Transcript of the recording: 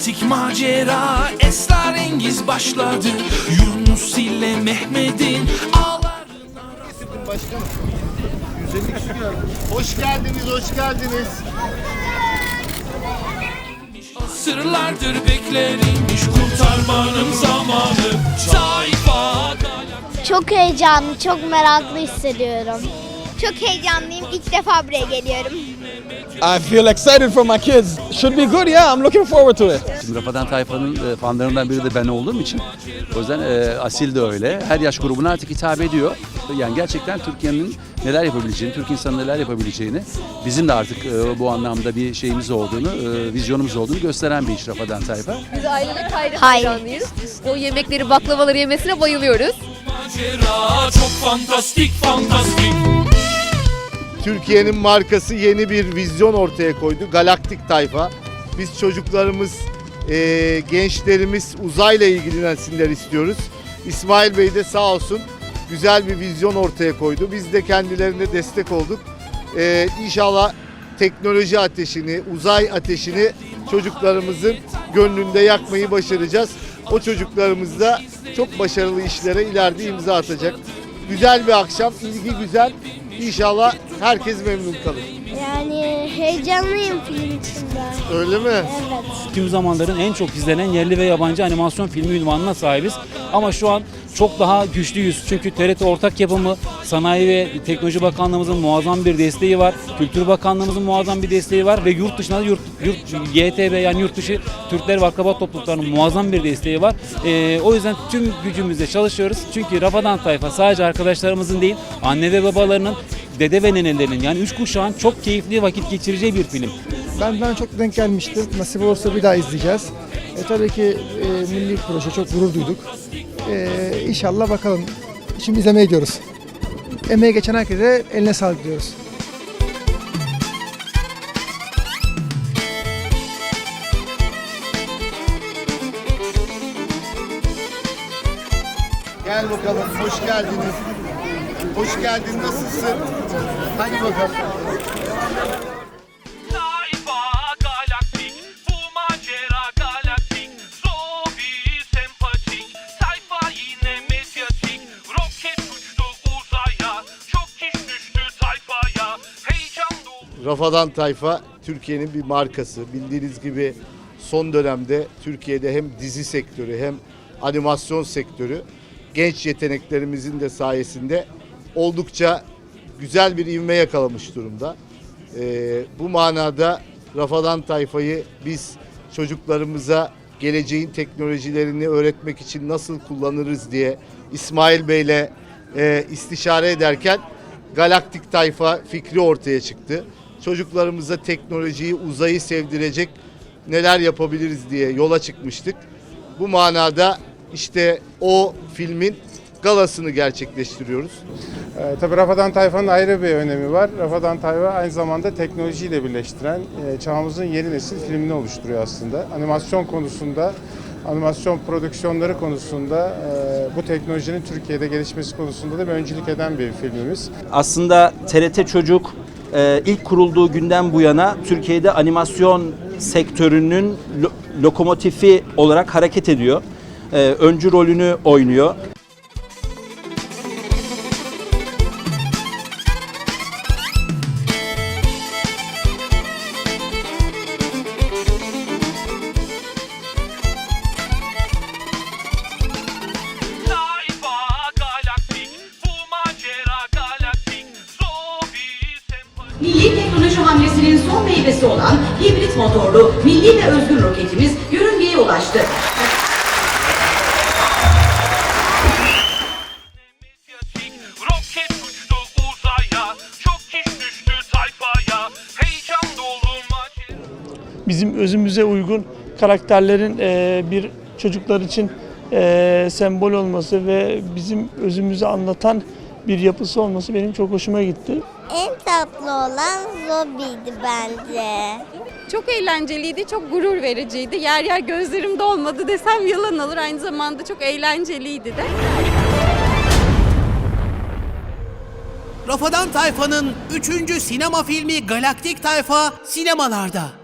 fantastik macera esrarengiz başladı Yunus ile Mehmet'in ağlarına Başkanım. 150 kişi geldi. Hoş geldiniz, hoş geldiniz. Sırlardır beklerilmiş kurtarmanın zamanı Tayfa Çok heyecanlı, çok meraklı hissediyorum. Çok heyecanlıyım. İlk defa buraya geliyorum. I feel excited for my kids. Should be good, yeah. I'm looking forward to it. Şimdi Rafadan Tayfa'nın e, fanlarından biri de ben olduğum için o yüzden e, Asil de öyle. Her yaş grubuna artık hitap ediyor. Yani gerçekten Türkiye'nin neler yapabileceğini, Türk insanı neler yapabileceğini bizim de artık e, bu anlamda bir şeyimiz olduğunu, e, vizyonumuz olduğunu gösteren bir iş Rafadan Tayfa. Biz ailecek hayran Hayır. hayranlıyız. O yemekleri, baklavaları yemesine bayılıyoruz. macera çok fantastik fantastik Türkiye'nin markası yeni bir vizyon ortaya koydu. Galaktik Tayfa. Biz çocuklarımız, eee, gençlerimiz uzayla ilgilensinler istiyoruz. İsmail Bey de sağ olsun güzel bir vizyon ortaya koydu. Biz de kendilerine destek olduk. Eee inşallah teknoloji ateşini, uzay ateşini çocuklarımızın gönlünde yakmayı başaracağız. O çocuklarımız da çok başarılı işlere ileride imza atacak. Güzel bir akşam, ilgi güzel. İnşallah herkes memnun kalır. Heyecanlıyım film içinde. Öyle mi? Evet. Tüm zamanların en çok izlenen yerli ve yabancı animasyon filmi ünvanına sahibiz. Ama şu an çok daha güçlüyüz. Çünkü TRT ortak yapımı, Sanayi ve Teknoloji Bakanlığımızın muazzam bir desteği var. Kültür Bakanlığımızın muazzam bir desteği var ve yurt dışında da yurt, yurt YTB yani yurt dışı Türkler ve akraba topluluklarının muazzam bir desteği var. Ee, o yüzden tüm gücümüzle çalışıyoruz. Çünkü Rafadan Tayfa sadece arkadaşlarımızın değil, anne ve babalarının dede ve nenelerinin yani üç kuşağın çok keyifli vakit geçireceği bir film. Benden çok denk gelmişti. Nasip olursa bir daha izleyeceğiz. E, tabii ki e, milli proje çok gurur duyduk. E, inşallah bakalım. Şimdi izlemeye gidiyoruz. Emeği geçen herkese eline sağlık diyoruz. Gel bakalım, hoş geldiniz. Hoş geldin, nasılsın? Hadi bakalım. Tayfa galaktik bu macera galaktik Zobi sempatik Tayfa yine medyatik Roket uçtu uzaya Çok iş düştü tayfaya Heyecan dolu Rafadan Tayfa Türkiye'nin bir markası. Bildiğiniz gibi son dönemde Türkiye'de hem dizi sektörü hem animasyon sektörü genç yeteneklerimizin de sayesinde oldukça güzel bir ivme yakalamış durumda. Ee, bu manada Rafadan Tayfa'yı biz çocuklarımıza geleceğin teknolojilerini öğretmek için nasıl kullanırız diye İsmail Bey'le e, istişare ederken Galaktik Tayfa fikri ortaya çıktı. Çocuklarımıza teknolojiyi, uzayı sevdirecek neler yapabiliriz diye yola çıkmıştık. Bu manada işte o filmin galasını gerçekleştiriyoruz. Ee, tabii Rafadan Tayfa'nın ayrı bir önemi var. Rafadan Tayfa aynı zamanda teknolojiyle birleştiren e, çağımızın yeni nesil filmini oluşturuyor aslında. Animasyon konusunda, animasyon prodüksiyonları konusunda e, bu teknolojinin Türkiye'de gelişmesi konusunda da bir öncülük eden bir filmimiz. aslında TRT Çocuk e, ilk kurulduğu günden bu yana Türkiye'de animasyon sektörünün lo- lokomotifi olarak hareket ediyor. E, öncü rolünü oynuyor. Son meyvesi olan hibrit motorlu milli ve özgür roketimiz yörüngeye ulaştı. Bizim özümüze uygun karakterlerin e, bir çocuklar için e, sembol olması ve bizim özümüzü anlatan bir yapısı olması benim çok hoşuma gitti. En tatlı olan Zobi'ydi bence. Çok eğlenceliydi, çok gurur vericiydi. Yer yer gözlerim dolmadı desem yalan olur. Aynı zamanda çok eğlenceliydi de. Rafadan Tayfa'nın 3. sinema filmi Galaktik Tayfa sinemalarda.